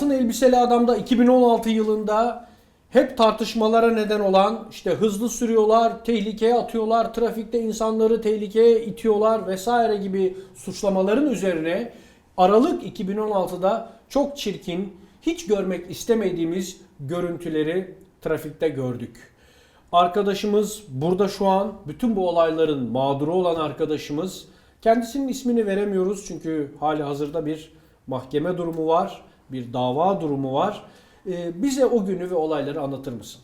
altın elbiseli adamda 2016 yılında hep tartışmalara neden olan işte hızlı sürüyorlar, tehlikeye atıyorlar, trafikte insanları tehlikeye itiyorlar vesaire gibi suçlamaların üzerine Aralık 2016'da çok çirkin, hiç görmek istemediğimiz görüntüleri trafikte gördük. Arkadaşımız burada şu an bütün bu olayların mağduru olan arkadaşımız kendisinin ismini veremiyoruz çünkü hali hazırda bir mahkeme durumu var, bir dava durumu var. Ee, bize o günü ve olayları anlatır mısın?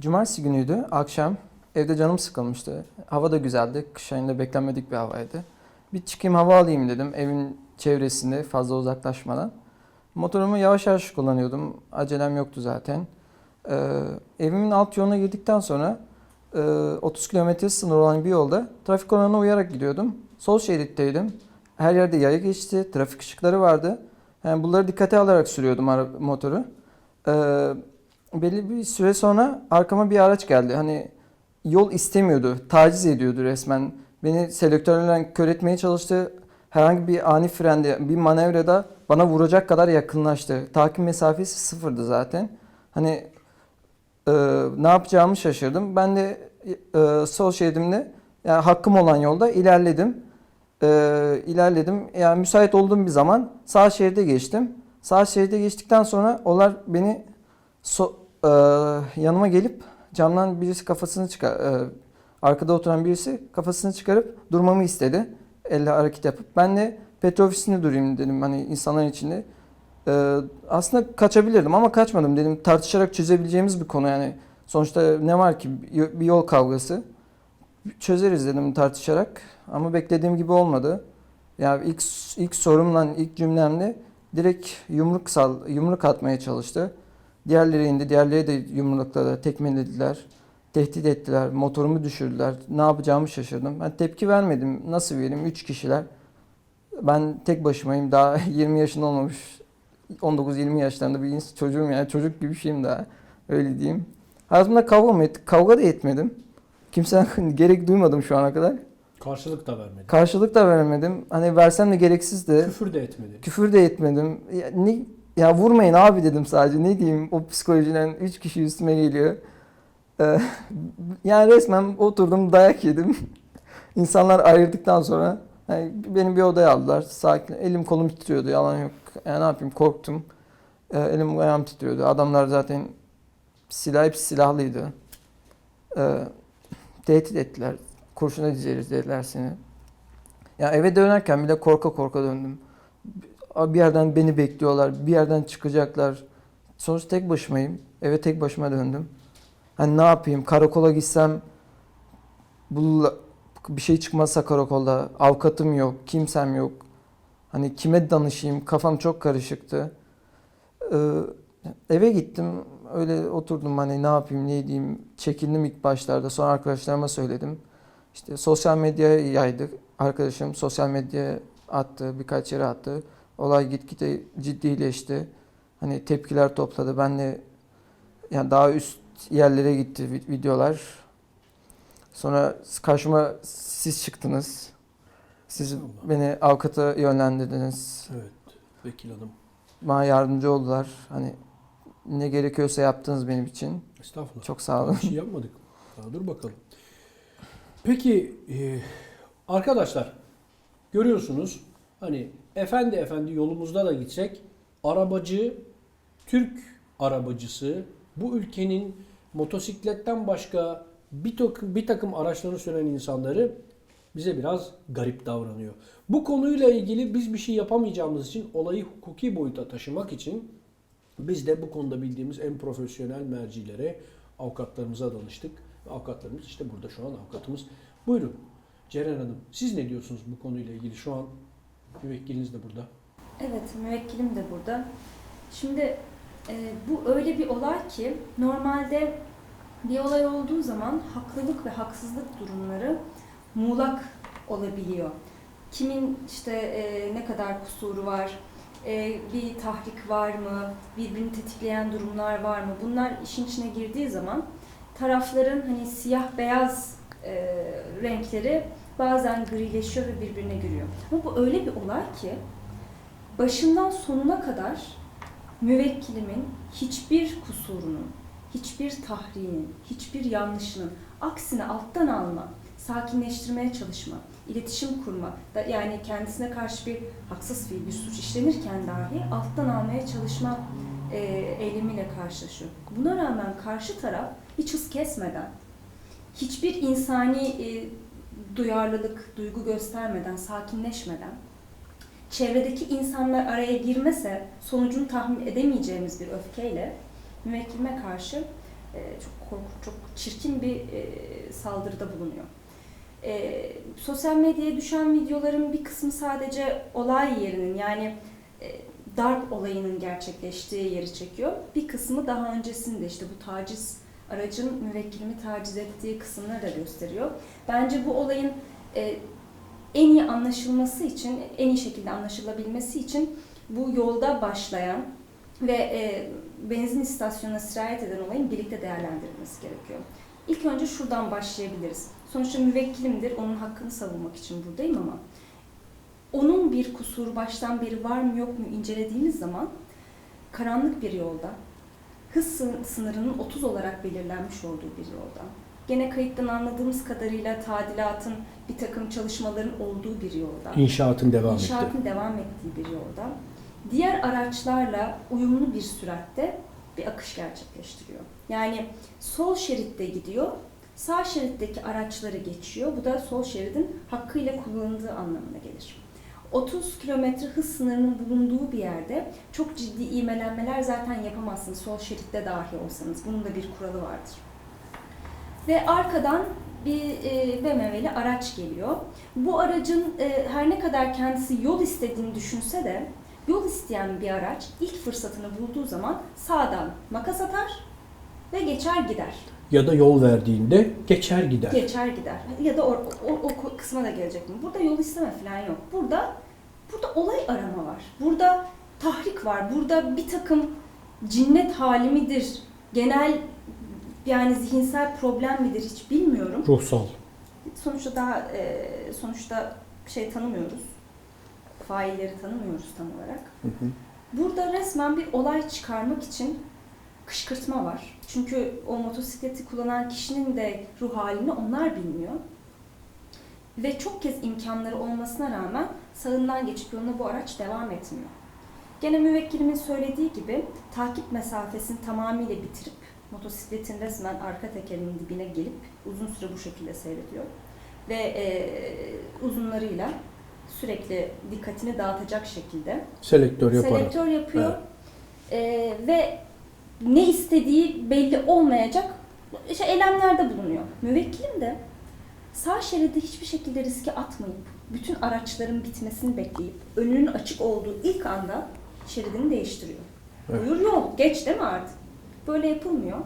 Cumartesi günüydü. Akşam evde canım sıkılmıştı. Hava da güzeldi. Kış ayında beklenmedik bir havaydı. Bir çıkayım hava alayım dedim evin çevresinde fazla uzaklaşmadan. Motorumu yavaş yavaş kullanıyordum. Acelem yoktu zaten. Ee, evimin alt yoluna girdikten sonra e, 30 km sınır olan bir yolda trafik kuralına uyarak gidiyordum. Sol şeritteydim. Her yerde yaya geçti. Trafik ışıkları vardı. Yani bunları dikkate alarak sürüyordum motoru. Ee, belli bir süre sonra arkama bir araç geldi. Hani yol istemiyordu, taciz ediyordu resmen. Beni selektörle kör etmeye çalıştı. Herhangi bir ani frende, bir manevrada bana vuracak kadar yakınlaştı. Takip mesafesi sıfırdı zaten. Hani e, ne yapacağımı şaşırdım. Ben de e, sol şeridimde yani hakkım olan yolda ilerledim. E, ilerledim. Yani müsait olduğum bir zaman sağ şeride geçtim. Sağ şeride geçtikten sonra onlar beni so, e, yanıma gelip camdan birisi kafasını çıkar e, arkada oturan birisi kafasını çıkarıp durmamı istedi. Elle hareket yapıp ben de petrol ofisinde durayım dedim hani insanların içinde. E, aslında kaçabilirdim ama kaçmadım dedim. Tartışarak çözebileceğimiz bir konu yani. Sonuçta ne var ki bir yol kavgası. Çözeriz dedim tartışarak ama beklediğim gibi olmadı. Yani ilk ilk sorumla ilk cümlemle direkt yumruk sal yumruk atmaya çalıştı. Diğerleri indi. Diğerleri de yumrukladı, tekmelediler. Tehdit ettiler. Motorumu düşürdüler. Ne yapacağımı şaşırdım. Ben tepki vermedim. Nasıl vereyim? Üç kişiler. Ben tek başımayım. Daha 20 yaşında olmamış. 19-20 yaşlarında bir çocuğum yani. Çocuk gibi şeyim daha. Öyle diyeyim. Hayatımda kavga mı ettik? Kavga da etmedim. Kimseden gerek duymadım şu ana kadar. Karşılık da vermedi. Karşılık da veremedim. Hani versem de gereksizdi. Küfür de etmedi. Küfür de etmedim. Ya, ne, ya vurmayın abi dedim sadece. Ne diyeyim o psikolojiden 3 kişi üstüme geliyor. Ee, yani resmen oturdum dayak yedim. İnsanlar ayırdıktan sonra yani beni bir odaya aldılar. Sakin. Elim kolum titriyordu yalan yok. Yani ne yapayım korktum. Ee, elim ayağım titriyordu. Adamlar zaten silah hepsi silahlıydı. Ee, tehdit ettiler. Kurşuna dizeriz dediler seni. Ya eve dönerken bile korka korka döndüm. Bir yerden beni bekliyorlar, bir yerden çıkacaklar. Sonuçta tek başımayım. Eve tek başıma döndüm. Hani ne yapayım? Karakola gitsem bu bir şey çıkmazsa karakolda avukatım yok, kimsem yok. Hani kime danışayım? Kafam çok karışıktı. Ee, eve gittim. Öyle oturdum hani ne yapayım, ne edeyim. Çekindim ilk başlarda. Sonra arkadaşlarıma söyledim. İşte sosyal medyaya yaydık. Arkadaşım sosyal medyaya attı, birkaç yere attı. Olay gitgide ciddileşti. Hani tepkiler topladı. Ben de yani daha üst yerlere gitti vi- videolar. Sonra karşıma siz çıktınız. Siz Allah. beni avukata yönlendirdiniz. Evet. Vekil hanım. Bana yardımcı oldular. Hani ne gerekiyorsa yaptınız benim için. Estağfurullah. Çok sağ olun. Bir şey yapmadık. Daha dur bakalım. Peki e, arkadaşlar görüyorsunuz hani efendi efendi yolumuzda da gitsek arabacı Türk arabacısı bu ülkenin motosikletten başka bir takım, bir takım araçlarını süren insanları bize biraz garip davranıyor. Bu konuyla ilgili biz bir şey yapamayacağımız için olayı hukuki boyuta taşımak için biz de bu konuda bildiğimiz en profesyonel mercilere, avukatlarımıza danıştık. Avukatlarımız işte burada şu an avukatımız. Buyurun Ceren Hanım siz ne diyorsunuz bu konuyla ilgili? Şu an müvekkiliniz de burada. Evet, müvekkilim de burada. Şimdi e, bu öyle bir olay ki normalde bir olay olduğu zaman haklılık ve haksızlık durumları muğlak olabiliyor. Kimin işte e, ne kadar kusuru var, e, bir tahrik var mı, birbirini tetikleyen durumlar var mı? Bunlar işin içine girdiği zaman tarafların hani siyah beyaz e, renkleri bazen grileşiyor ve birbirine giriyor. Ama bu öyle bir olay ki başından sonuna kadar müvekkilimin hiçbir kusurunun, hiçbir tahrinin, hiçbir yanlışının aksine alttan alma, sakinleştirmeye çalışma, iletişim kurma, yani kendisine karşı bir haksız fiil, bir suç işlenirken dahi alttan almaya çalışma e, eylemiyle karşılaşıyor. Buna rağmen karşı taraf hiç hız kesmeden, hiçbir insani e, duyarlılık, duygu göstermeden, sakinleşmeden, çevredeki insanlar araya girmese sonucunu tahmin edemeyeceğimiz bir öfkeyle müvekkilime karşı e, çok korkunç, çok çirkin bir e, saldırıda bulunuyor. E, sosyal medyaya düşen videoların bir kısmı sadece olay yerinin yani e, darp olayının gerçekleştiği yeri çekiyor. Bir kısmı daha öncesinde işte bu taciz aracın müvekkilimi taciz ettiği kısımları da gösteriyor. Bence bu olayın e, en iyi anlaşılması için, en iyi şekilde anlaşılabilmesi için bu yolda başlayan ve e, benzin istasyonuna sirayet eden olayın birlikte değerlendirilmesi gerekiyor. İlk önce şuradan başlayabiliriz. Sonuçta müvekkilimdir, onun hakkını savunmak için buradayım ama onun bir kusuru baştan beri var mı yok mu incelediğimiz zaman karanlık bir yolda, hız sı- sınırının 30 olarak belirlenmiş olduğu bir yolda, gene kayıttan anladığımız kadarıyla tadilatın bir takım çalışmaların olduğu bir yolda, İnşaatın devam etti. İnşaatın devam ettiği bir yolda diğer araçlarla uyumlu bir süratte bir akış gerçekleştiriyor. Yani sol şeritte gidiyor, sağ şeritteki araçları geçiyor. Bu da sol şeridin hakkıyla kullanıldığı anlamına gelir. 30 kilometre hız sınırının bulunduğu bir yerde çok ciddi iğmelenmeler zaten yapamazsınız sol şeritte dahi olsanız. Bunun da bir kuralı vardır. Ve arkadan bir e, BMW'li araç geliyor. Bu aracın e, her ne kadar kendisi yol istediğini düşünse de yol isteyen bir araç ilk fırsatını bulduğu zaman sağdan makas atar ve geçer gider. Ya da yol verdiğinde geçer gider. Geçer gider. Ya da o, o, o kısma da gelecek mi? Burada yol isteme falan yok. Burada burada olay arama var. Burada tahrik var. Burada bir takım cinnet hali midir? Genel yani zihinsel problem midir hiç bilmiyorum. Ruhsal. Sonuçta daha e, sonuçta şey tanımıyoruz. Failleri tanımıyoruz tam olarak. Hı hı. Burada resmen bir olay çıkarmak için kışkırtma var. Çünkü o motosikleti kullanan kişinin de ruh halini onlar bilmiyor. Ve çok kez imkanları olmasına rağmen sağından geçip yoluna bu araç devam etmiyor. Gene müvekkilimin söylediği gibi takip mesafesini tamamıyla bitirip motosikletin resmen arka tekerinin dibine gelip uzun süre bu şekilde seyrediyor. Ve e, uzunlarıyla sürekli dikkatini dağıtacak şekilde Selektör selektör yapıyor. Ee, ve ne istediği belli olmayacak işte eylemlerde bulunuyor. Müvekkilim de sağ şeridi hiçbir şekilde riske atmayıp bütün araçların bitmesini bekleyip önünün açık olduğu ilk anda şeridini değiştiriyor. Evet. Buyur yol, geç değil mi artık? Böyle yapılmıyor.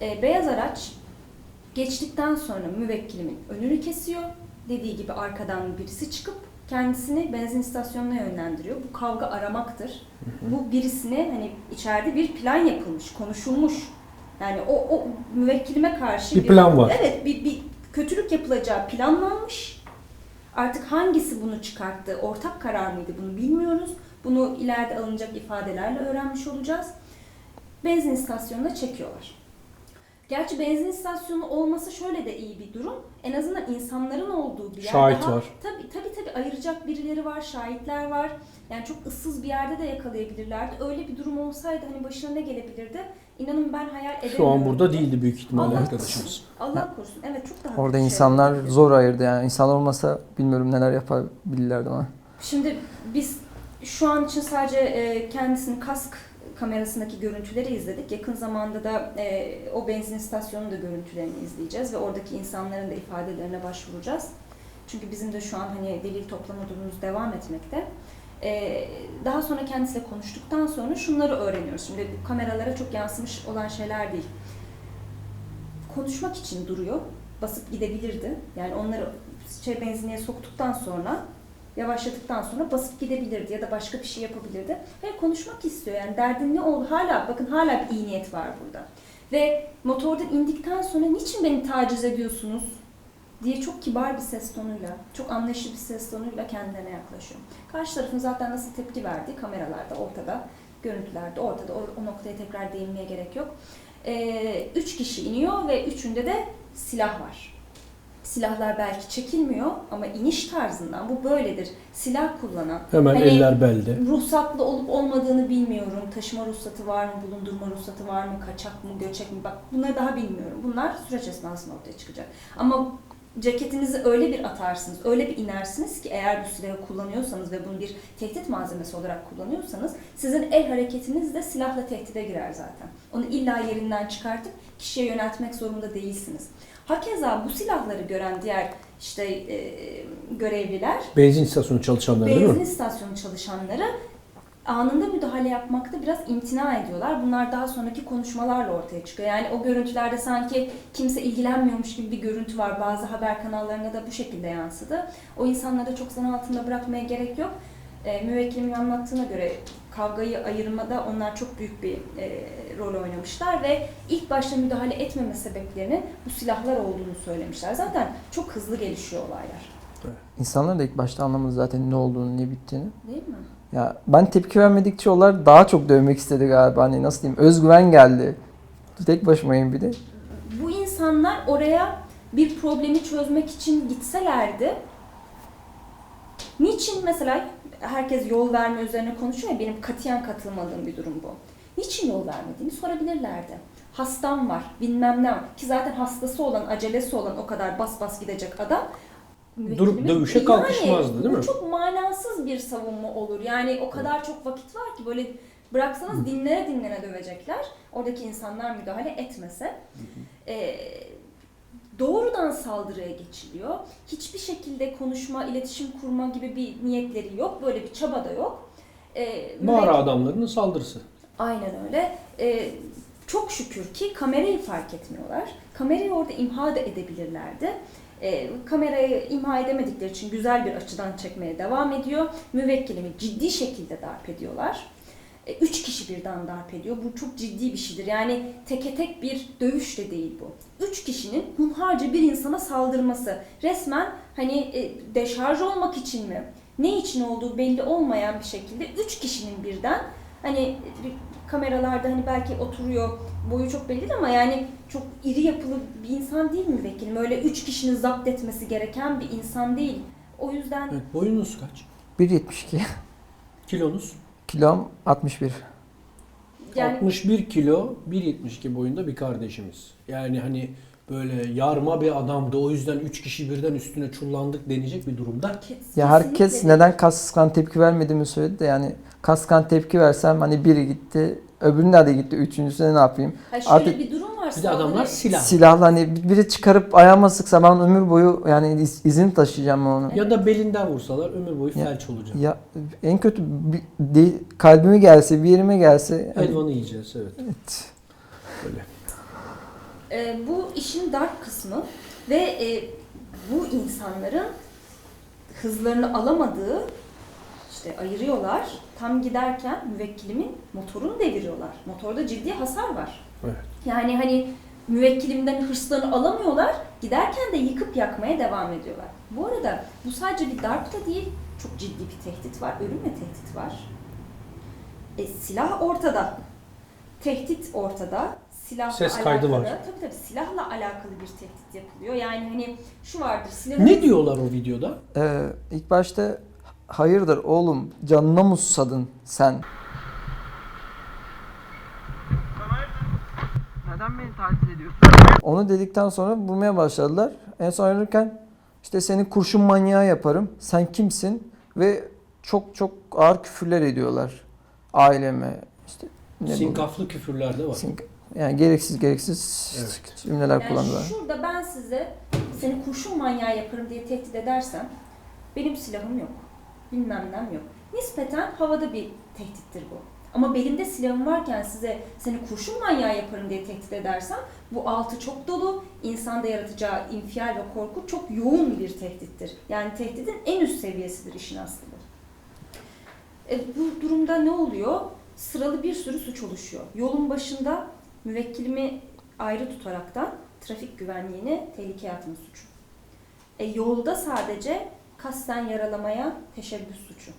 Ee, beyaz araç geçtikten sonra müvekkilimin önünü kesiyor. Dediği gibi arkadan birisi çıkıp kendisini benzin istasyonuna yönlendiriyor. Bu kavga aramaktır. Bu birisine hani içeride bir plan yapılmış, konuşulmuş. Yani o, o müvekkilime karşı Bir plan var. Evet, bir, bir kötülük yapılacağı planlanmış. Artık hangisi bunu çıkarttı, ortak karar mıydı bunu bilmiyoruz. Bunu ileride alınacak ifadelerle öğrenmiş olacağız. Benzin istasyonuna çekiyorlar. Gerçi benzin istasyonu olması şöyle de iyi bir durum. En azından insanların olduğu bir yer. Şahit daha, var. Tabii tabii tabii ayıracak birileri var, şahitler var. Yani çok ıssız bir yerde de yakalayabilirlerdi. Öyle bir durum olsaydı hani başına ne gelebilirdi? İnanın ben hayal edemiyorum. Şu an burada değildi büyük ihtimalle Allah arkadaşımız. Allah korusun. Evet çok daha Orada kötü insanlar şeyler. zor ayırdı yani. İnsanlar olmasa bilmiyorum neler yapabilirlerdi ama. Şimdi biz şu an için sadece e, kendisinin kask kamerasındaki görüntüleri izledik. Yakın zamanda da e, o benzin istasyonunun da görüntülerini izleyeceğiz ve oradaki insanların da ifadelerine başvuracağız. Çünkü bizim de şu an hani delil toplama durumumuz devam etmekte. E, daha sonra kendisiyle konuştuktan sonra şunları öğreniyoruz. Şimdi bu kameralara çok yansımış olan şeyler değil. Konuşmak için duruyor. Basıp gidebilirdi. Yani onları şey benzinliğe soktuktan sonra yavaşladıktan sonra basıp gidebilirdi ya da başka bir şey yapabilirdi. Ve konuşmak istiyor yani derdin ne oldu? Hala bakın hala bir iyi niyet var burada. Ve motordan indikten sonra niçin beni taciz ediyorsunuz? diye çok kibar bir ses tonuyla, çok anlayışlı bir ses tonuyla kendilerine yaklaşıyor. Karşı tarafın zaten nasıl tepki verdiği kameralarda ortada. görüntülerde ortada. O, o noktaya tekrar değinmeye gerek yok. Ee, üç kişi iniyor ve üçünde de silah var. Silahlar belki çekilmiyor ama iniş tarzından bu böyledir. Silah kullanan, Hemen Hani- eller belde. ruhsatlı olup olmadığını bilmiyorum. Taşıma ruhsatı var mı, bulundurma ruhsatı var mı, kaçak mı, göçek mi? Bak bunları daha bilmiyorum. Bunlar süreç esnasında ortaya çıkacak. Ama ceketinizi öyle bir atarsınız, öyle bir inersiniz ki eğer bu silahı kullanıyorsanız ve bunu bir tehdit malzemesi olarak kullanıyorsanız sizin el hareketiniz de silahla tehdide girer zaten. Onu illa yerinden çıkartıp kişiye yöneltmek zorunda değilsiniz. Hakeza bu silahları gören diğer işte e, görevliler Benzin istasyonu çalışanları değil Benzin mi? istasyonu çalışanları anında müdahale yapmakta biraz imtina ediyorlar. Bunlar daha sonraki konuşmalarla ortaya çıkıyor. Yani o görüntülerde sanki kimse ilgilenmiyormuş gibi bir görüntü var. Bazı haber kanallarına da bu şekilde yansıdı. O insanları çok zan altında bırakmaya gerek yok. E, müvekkilimin anlattığına göre kavgayı ayırmada onlar çok büyük bir e, rol oynamışlar ve ilk başta müdahale etmeme sebeplerinin bu silahlar olduğunu söylemişler. Zaten çok hızlı gelişiyor olaylar. İnsanlar da ilk başta anlamadı zaten ne olduğunu, ne bittiğini. Değil mi? Ya ben tepki vermedikçe onlar daha çok dövmek istedi galiba. Hani nasıl diyeyim? Özgüven geldi. Tek başımayım bir de. bu insanlar oraya bir problemi çözmek için gitselerdi niçin mesela herkes yol verme üzerine konuşuyor ya benim katiyen katılmadığım bir durum bu. Niçin yol vermediğini sorabilirlerdi. Hastam var, bilmem ne var. Ki zaten hastası olan, acelesi olan o kadar bas bas gidecek adam Durup dövüşe kalkışmazdı, değil bu mi? çok manasız bir savunma olur. Yani o kadar çok vakit var ki böyle bıraksanız dinlere dinlere dövecekler. Oradaki insanlar müdahale etmese. Ee, doğrudan saldırıya geçiliyor. Hiçbir şekilde konuşma, iletişim kurma gibi bir niyetleri yok. Böyle bir çaba da yok. Ee, Mağara adamlarının saldırısı. Aynen öyle. Ee, çok şükür ki kamerayı fark etmiyorlar. Kamerayı orada imha da edebilirlerdi. Ee, kamerayı imha edemedikleri için güzel bir açıdan çekmeye devam ediyor. Müvekkilimi ciddi şekilde darp ediyorlar. Ee, üç kişi birden darp ediyor. Bu çok ciddi bir şeydir. Yani teke tek bir dövüş de değil bu. Üç kişinin hunharca bir insana saldırması. Resmen hani e, deşarj olmak için mi? Ne için olduğu belli olmayan bir şekilde üç kişinin birden hani bir kameralarda hani belki oturuyor boyu çok belli değil ama yani çok iri yapılı bir insan değil mi vekilim? Öyle üç kişinin zapt etmesi gereken bir insan değil. O yüzden Evet, boyunuz kaç? 1.72. Kilonuz? Kilom 61. yani 61 kilo, 1.72 boyunda bir kardeşimiz. Yani hani böyle yarma bir adamdı. O yüzden 3 kişi birden üstüne çullandık denecek bir durumda. kes- Ya herkes kesinlikle- neden kaskan tepki vermediğimi söyledi de yani kaskan tepki versem hani biri gitti, öbüründe de gitti, üçüncüsüne ne yapayım? Ha şöyle Artık- bir durum var. Bir de adamlar silah. Silahla hani biri çıkarıp ayağıma sıksa ben ömür boyu yani iz- izini taşıyacağım onu. Ya da belinden vursalar ömür boyu Ya- felç olacak. Ya en kötü bir, de- kalbime gelse, bir yerime gelse hani- Elvanı yiyeceğiz evet. Evet. Böyle. Ee, bu işin dark kısmı ve e, bu insanların hızlarını alamadığı işte ayırıyorlar. Tam giderken müvekkilimin motorunu deviriyorlar. Motorda ciddi hasar var. Evet. Yani hani müvekkilimden hırslarını alamıyorlar. Giderken de yıkıp yakmaya devam ediyorlar. Bu arada bu sadece bir darp da değil. Çok ciddi bir tehdit var. Ölümle tehdit var. E, silah ortada. Tehdit ortada. Silahla Ses alakalı, kaydı var. Tabii tabii silahla alakalı bir tehdit yapılıyor. Yani hani şu vardır silahın... Ne diyorlar o videoda? Ee, ilk başta hayırdır oğlum canına mı susadın sen? Neden beni taciz ediyorsun? Onu dedikten sonra vurmaya başladılar. En son ayrılırken işte seni kurşun manyağı yaparım. Sen kimsin? Ve çok çok ağır küfürler ediyorlar. Aileme işte ne bu- Sinkaflı küfürler de var. Sink- yani gereksiz gereksiz Evet. cümleler Yani kullandılar. şurada ben size seni kurşun manyağı yaparım diye tehdit edersem benim silahım yok. Bilmem nem yok. Nispeten havada bir tehdittir bu. Ama belimde silahım varken size seni kurşun manyağı yaparım diye tehdit edersem bu altı çok dolu, insanda yaratacağı infial ve korku çok yoğun bir tehdittir. Yani tehditin en üst seviyesidir işin aslı bu. E, bu durumda ne oluyor? Sıralı bir sürü suç oluşuyor. Yolun başında müvekkilimi ayrı tutaraktan trafik güvenliğini tehlikeye atma suçu. E, yolda sadece kasten yaralamaya teşebbüs suçu.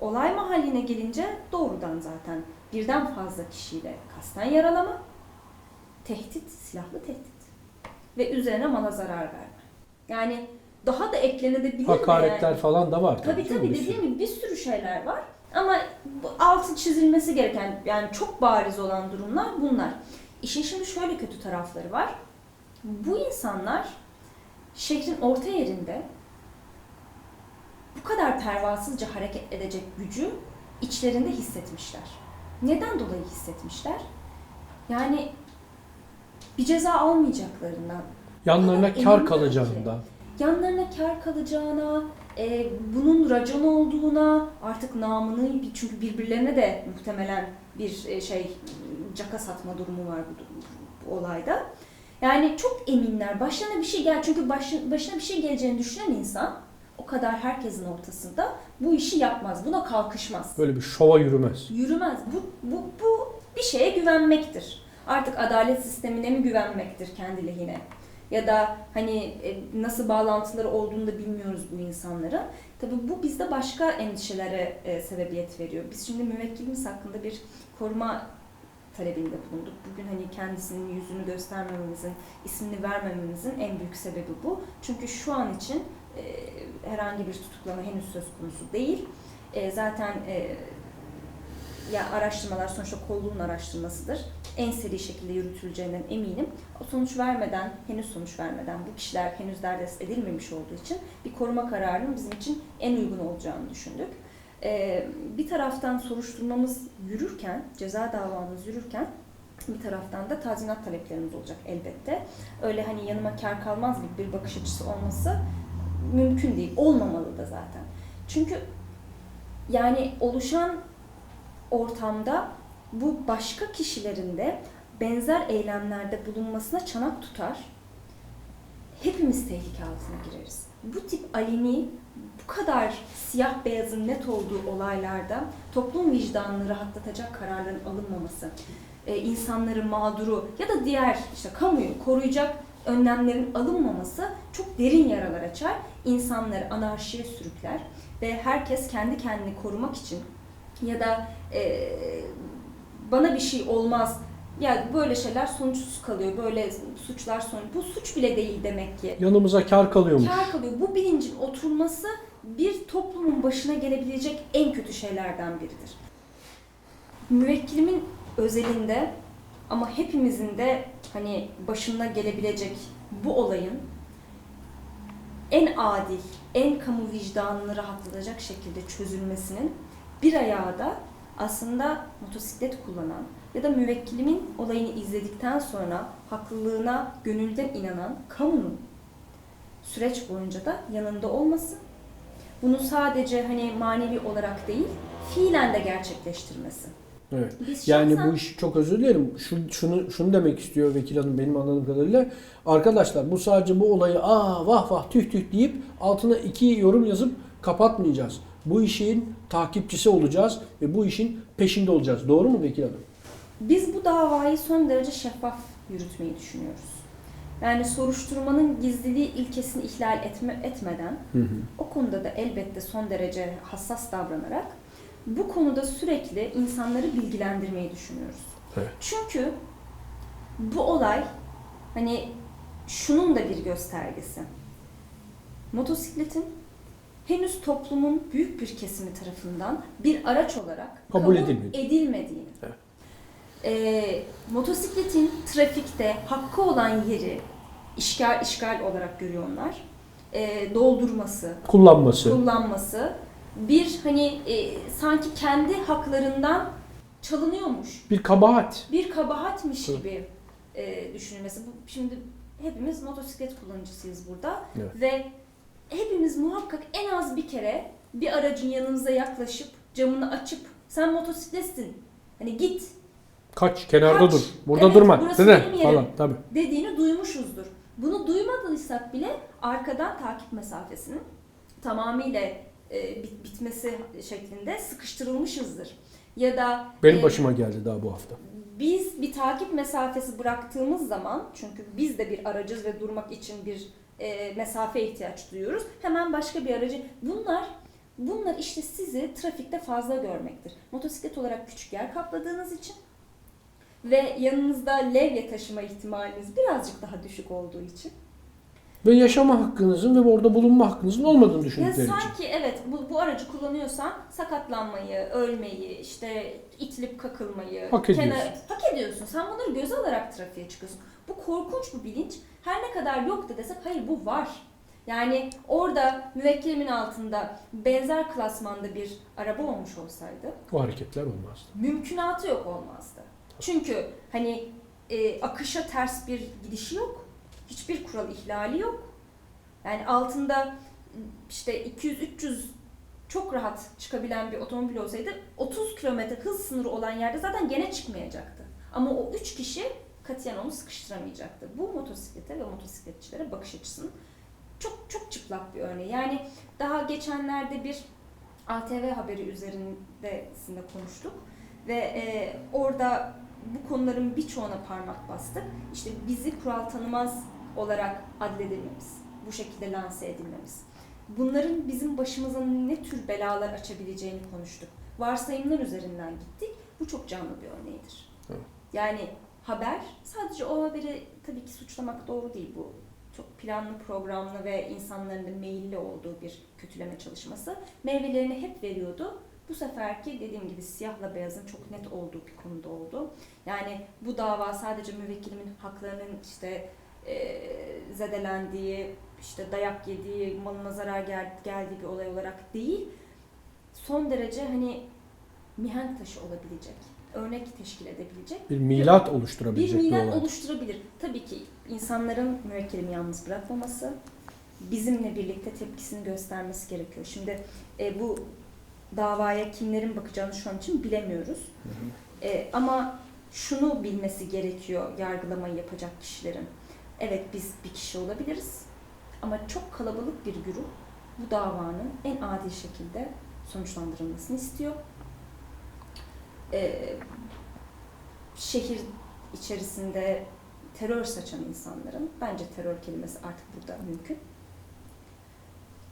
Olay mahalline gelince doğrudan zaten birden fazla kişiyle kasten yaralama, tehdit, silahlı tehdit ve üzerine mala zarar verme. Yani daha da eklenebilir mi Hakaretler yani? falan da var. Tabii tabii sürü. dediğim gibi bir sürü şeyler var. Ama bu altı çizilmesi gereken yani çok bariz olan durumlar bunlar. İşin şimdi şöyle kötü tarafları var. Bu insanlar şehrin orta yerinde bu kadar pervasızca hareket edecek gücü içlerinde hissetmişler. Neden dolayı hissetmişler? Yani bir ceza almayacaklarından, Yanlarına kar eminler kalacağında. yanlarına kar kalacağına, e, bunun racon olduğuna, artık namını çünkü birbirlerine de muhtemelen bir e, şey caka satma durumu var bu, bu olayda. Yani çok eminler. Başlarına bir şey gel çünkü başına, başına bir şey geleceğini düşünen insan o kadar herkesin ortasında bu işi yapmaz. Buna kalkışmaz. Böyle bir şova yürümez. Yürümez. Bu, bu, bu bir şeye güvenmektir. Artık adalet sistemine mi güvenmektir kendi lehine? Ya da hani e, nasıl bağlantıları olduğunu da bilmiyoruz bu insanların. Tabii bu bizde başka endişelere e, sebebiyet veriyor. Biz şimdi müvekkilimiz hakkında bir koruma talebinde bulunduk. Bugün hani kendisinin yüzünü göstermememizin, ismini vermememizin en büyük sebebi bu. Çünkü şu an için e, herhangi bir tutuklama henüz söz konusu değil. E, zaten e, ya araştırmalar sonuçta kolluğun araştırmasıdır. En seri şekilde yürütüleceğinden eminim. O sonuç vermeden, henüz sonuç vermeden bu kişiler henüz derdest edilmemiş olduğu için bir koruma kararının bizim için en uygun olacağını düşündük. Ee, bir taraftan soruşturmamız yürürken, ceza davamız yürürken bir taraftan da tazminat taleplerimiz olacak elbette. Öyle hani yanıma kar kalmaz gibi bir bakış açısı olması mümkün değil. Olmamalı da zaten. Çünkü yani oluşan ortamda bu başka kişilerin de benzer eylemlerde bulunmasına çanak tutar. Hepimiz tehlike altına gireriz. Bu tip aleni, bu kadar siyah beyazın net olduğu olaylarda toplum vicdanını rahatlatacak kararların alınmaması, e, insanları mağduru ya da diğer işte kamuyu koruyacak önlemlerin alınmaması çok derin yaralar açar. İnsanları anarşiye sürükler ve herkes kendi kendini korumak için ya da e, bana bir şey olmaz ya böyle şeyler sonuçsuz kalıyor. Böyle suçlar sonuç. Bu suç bile değil demek ki. Yanımıza kar kalıyormuş. Kar kalıyor. Bu bilincin oturması bir toplumun başına gelebilecek en kötü şeylerden biridir. Müvekkilimin özelinde ama hepimizin de hani başına gelebilecek bu olayın en adil, en kamu vicdanını rahatlatacak şekilde çözülmesinin bir ayağı da aslında motosiklet kullanan ya da müvekkilimin olayını izledikten sonra haklılığına gönülden inanan kamunun süreç boyunca da yanında olması. Bunu sadece hani manevi olarak değil, fiilen de gerçekleştirmesi. Evet. Biz Yani şahsen- bu iş çok özür dilerim. Şu, şunu şunu demek istiyor vekil hanım benim anladığım kadarıyla. Arkadaşlar bu sadece bu olayı aa vah vah tüh tüh deyip altına iki yorum yazıp kapatmayacağız. Bu işin takipçisi olacağız ve bu işin peşinde olacağız. Doğru mu vekil hanım? Biz bu davayı son derece şeffaf yürütmeyi düşünüyoruz. Yani soruşturmanın gizliliği ilkesini ihlal etme, etmeden Hı hı. o konuda da elbette son derece hassas davranarak bu konuda sürekli insanları bilgilendirmeyi düşünüyoruz. Evet. Çünkü bu olay hani şunun da bir göstergesi. Motosikletin henüz toplumun büyük bir kesimi tarafından bir araç olarak Kabul edilmedi. edilmediğini. Evet. Ee, motosikletin trafikte hakkı olan yeri işgal işgal olarak görüyorlar. Ee, doldurması, Kullanması. kullanması bir hani e, sanki kendi haklarından çalınıyormuş, Bir kabahat. bir kabahatmiş Evet. gibi e, düşünülmesi. Bu şimdi hepimiz motosiklet kullanıcısıyız burada Evet. ve hepimiz muhakkak en az bir kere bir aracın yanımıza yaklaşıp camını açıp sen motosikletsin hani git Kaç kenarda Kaç. dur. Burada Evet, durma. burası Dede benim yerim. falan tabii. dediğini duymuşuzdur. Bunu duymadıysak bile arkadan takip mesafesinin tamamıyla e, bit- bitmesi şeklinde sıkıştırılmışızdır. Ya da Benim e, başıma geldi daha bu hafta. biz bir takip mesafesi bıraktığımız zaman çünkü biz de bir aracız ve durmak için bir e, mesafe ihtiyaç duyuyoruz. Hemen başka bir aracı bunlar Bunlar işte sizi trafikte fazla görmektir. Motosiklet olarak küçük yer kapladığınız için ve yanınızda levye taşıma ihtimaliniz birazcık daha düşük olduğu için. Ve yaşama hakkınızın ve orada bulunma hakkınızın olmadığını Ya düşündükleri için. sanki evet bu, bu aracı kullanıyorsan sakatlanmayı, ölmeyi, işte itilip kakılmayı Hak ediyorsun. hak ediyorsun. Sen bunları göze alarak trafiğe çıkıyorsun. Bu korkunç bir bilinç. Her ne kadar yok da desek hayır bu var. Yani orada müvekkilimin altında benzer klasmanda bir araba olmuş olsaydı O hareketler olmazdı. mümkünatı yok olmazdı. Çünkü hani e, akışa ters bir gidişi yok. Hiçbir kural ihlali yok. Yani altında işte 200-300 çok rahat çıkabilen bir otomobil olsaydı 30 kilometre hız sınırı olan yerde zaten gene çıkmayacaktı. Ama o 3 kişi katiyen onu sıkıştıramayacaktı. Bu motosiklete ve motosikletçilere bakış açısının çok çok çıplak bir örneği. Yani daha geçenlerde bir ATV haberi üzerindesinde konuştuk ve e, orada bu konuların birçoğuna parmak bastık. İşte bizi kural tanımaz olarak adledilmemiz, bu şekilde lanse edilmemiz. Bunların bizim başımıza ne tür belalar açabileceğini konuştuk. Varsayımlar üzerinden gittik. Bu çok canlı bir örneğidir. Evet. Yani haber, sadece o haberi tabii ki suçlamak doğru değil bu. Çok planlı, programlı ve insanların da meyilli olduğu bir kötüleme çalışması. Meyvelerini hep veriyordu. Bu seferki dediğim gibi siyahla beyazın çok net olduğu bir konuda oldu. Yani bu dava sadece müvekkilimin haklarının işte e, zedelendiği, işte dayak yediği, malına zarar gel- geldiği bir olay olarak değil, son derece hani mihenk taşı olabilecek, örnek teşkil edebilecek Bir milat oluşturabilecek bir, milat olay. oluşturabilir. Tabii ki insanların müvekkilimi yalnız bırakmaması, bizimle birlikte tepkisini göstermesi gerekiyor. Şimdi e, bu davaya kimlerin bakacağını şu an için bilemiyoruz. Hı hı. E, ama şunu bilmesi gerekiyor yargılamayı yapacak kişilerin. Evet biz bir kişi olabiliriz ama çok kalabalık bir güruh bu davanın en adil şekilde sonuçlandırılmasını istiyor. E, şehir içerisinde terör saçan insanların bence terör kelimesi artık burada mümkün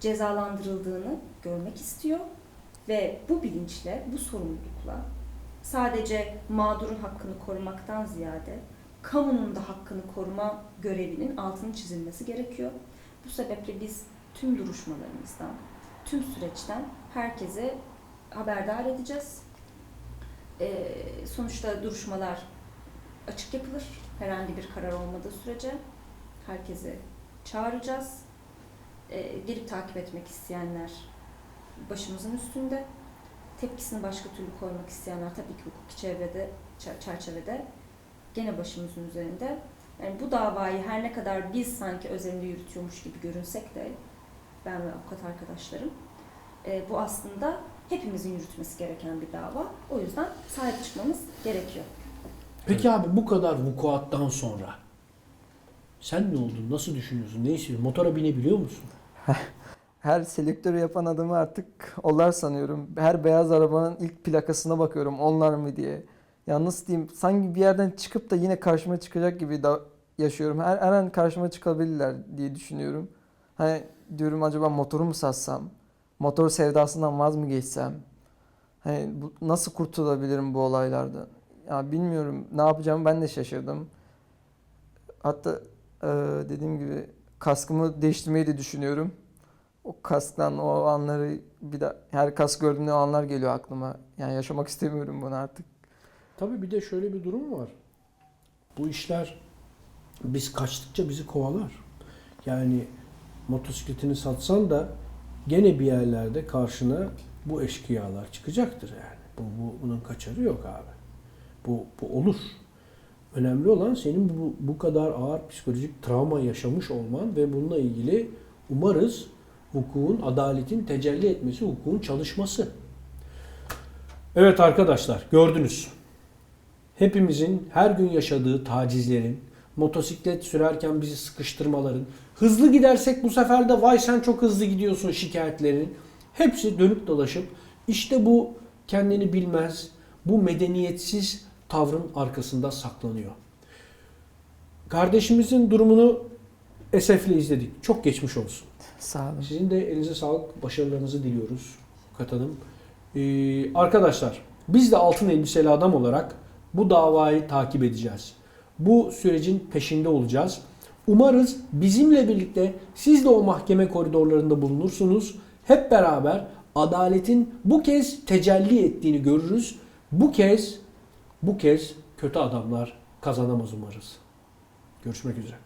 cezalandırıldığını görmek istiyor ve bu bilinçle, bu sorumlulukla sadece mağdurun hakkını korumaktan ziyade kamunun da hakkını koruma görevinin altını çizilmesi gerekiyor. Bu sebeple biz tüm duruşmalarımızdan, tüm süreçten herkese haberdar edeceğiz. Ee, sonuçta duruşmalar açık yapılır. Herhangi bir karar olmadığı sürece herkese çağıracağız. Ee, gelip takip etmek isteyenler başımızın üstünde. Tepkisini başka türlü koymak isteyenler tabii ki hukuki çevrede, çer- çerçevede gene başımızın üzerinde. Yani bu davayı her ne kadar biz sanki özelinde yürütüyormuş gibi görünsek de ben ve avukat arkadaşlarım e, bu aslında hepimizin yürütmesi gereken bir dava. O yüzden sahip çıkmamız gerekiyor. Peki abi bu kadar vukuattan sonra sen ne oldun? Nasıl düşünüyorsun? Ne istiyorsun? Motora binebiliyor musun? Her selektörü yapan adamı artık onlar sanıyorum. Her beyaz arabanın ilk plakasına bakıyorum onlar mı diye. Ya nasıl diyeyim sanki bir yerden çıkıp da yine karşıma çıkacak gibi da yaşıyorum. Her, her an karşıma çıkabilirler diye düşünüyorum. Hani diyorum acaba motoru mu satsam? Motor sevdasından vaz mı geçsem? Hani bu, nasıl kurtulabilirim bu olaylardan? Ya bilmiyorum ne yapacağımı ben de şaşırdım. Hatta eee, dediğim gibi kaskımı değiştirmeyi de düşünüyorum. O kasktan o anları bir de her kask gördüğümde o anlar geliyor aklıma. Yani yaşamak istemiyorum bunu artık. Tabii bir de şöyle bir durum var. Bu işler biz kaçtıkça bizi kovalar. Yani motosikletini satsan da gene bir yerlerde karşına bu eşkıyalar çıkacaktır yani. Bu, bu bunun kaçarı yok abi. Bu, bu olur. Önemli olan senin bu, bu kadar ağır psikolojik travma yaşamış olman ve bununla ilgili umarız hukukun, adaletin tecelli etmesi, hukukun çalışması. Evet arkadaşlar gördünüz. Hepimizin her gün yaşadığı tacizlerin, motosiklet sürerken bizi sıkıştırmaların, hızlı gidersek bu sefer de vay sen çok hızlı gidiyorsun şikayetlerin hepsi dönüp dolaşıp işte bu kendini bilmez, bu medeniyetsiz tavrın arkasında saklanıyor. Kardeşimizin durumunu esefle izledik. Çok geçmiş olsun. Sağ olun. Sizin de elinize sağlık, başarılarınızı diliyoruz. Avukat Hanım. Ee, arkadaşlar biz de altın elbiseli adam olarak bu davayı takip edeceğiz. Bu sürecin peşinde olacağız. Umarız bizimle birlikte siz de o mahkeme koridorlarında bulunursunuz. Hep beraber adaletin bu kez tecelli ettiğini görürüz. Bu kez bu kez kötü adamlar kazanamaz umarız. Görüşmek üzere.